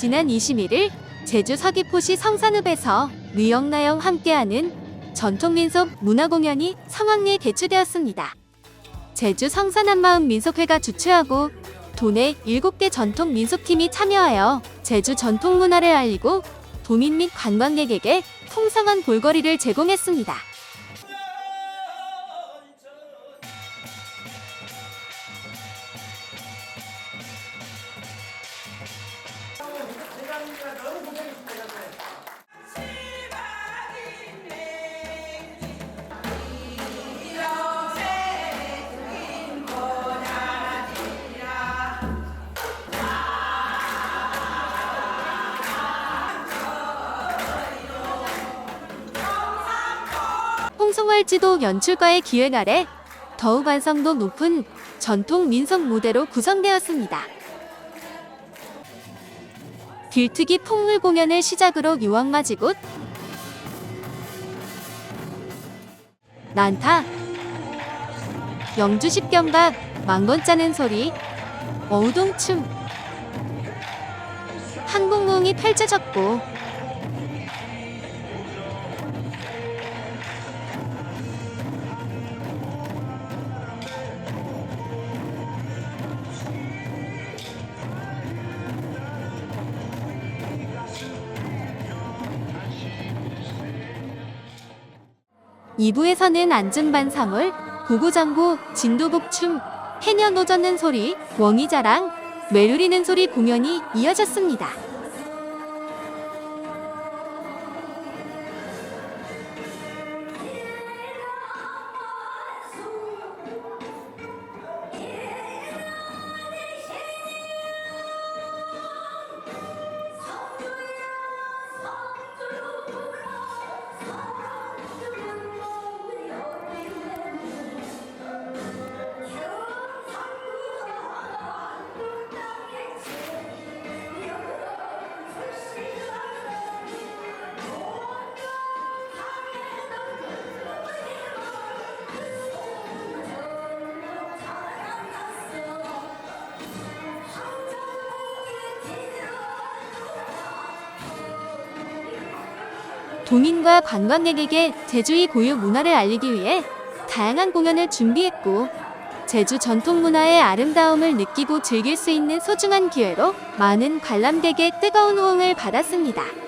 지난 21일 제주 서귀포시 성산읍에서 느영나영 함께하는 전통 민속 문화공연이 성황리에 개최되었습니다. 제주 성산한마음 민속회가 주최하고 도내 7개 전통 민속팀이 참여하여 제주 전통 문화를 알리고 도민 및 관광객에게 풍성한 볼거리를 제공했습니다. 홍송활지도 연출가의 기획 아래 더욱 완성도 높은 전통 민속 무대로 구성되었습니다. 길트기 폭물 공연을 시작으로 유황마지굿, 난타, 영주 십경각, 망건 짜는 소리, 어우동춤, 한국무용이 펼쳐졌고 이부에서는 안중반사물, 구구장구, 진도복춤, 해녀 노젓는 소리, 웡이자랑, 메루리는 소리 공연이 이어졌습니다. 도민과 관광객에게 제주의 고유 문화를 알리기 위해 다양한 공연을 준비했고 제주 전통 문화의 아름다움을 느끼고 즐길 수 있는 소중한 기회로 많은 관람객의 뜨거운 호응을 받았습니다.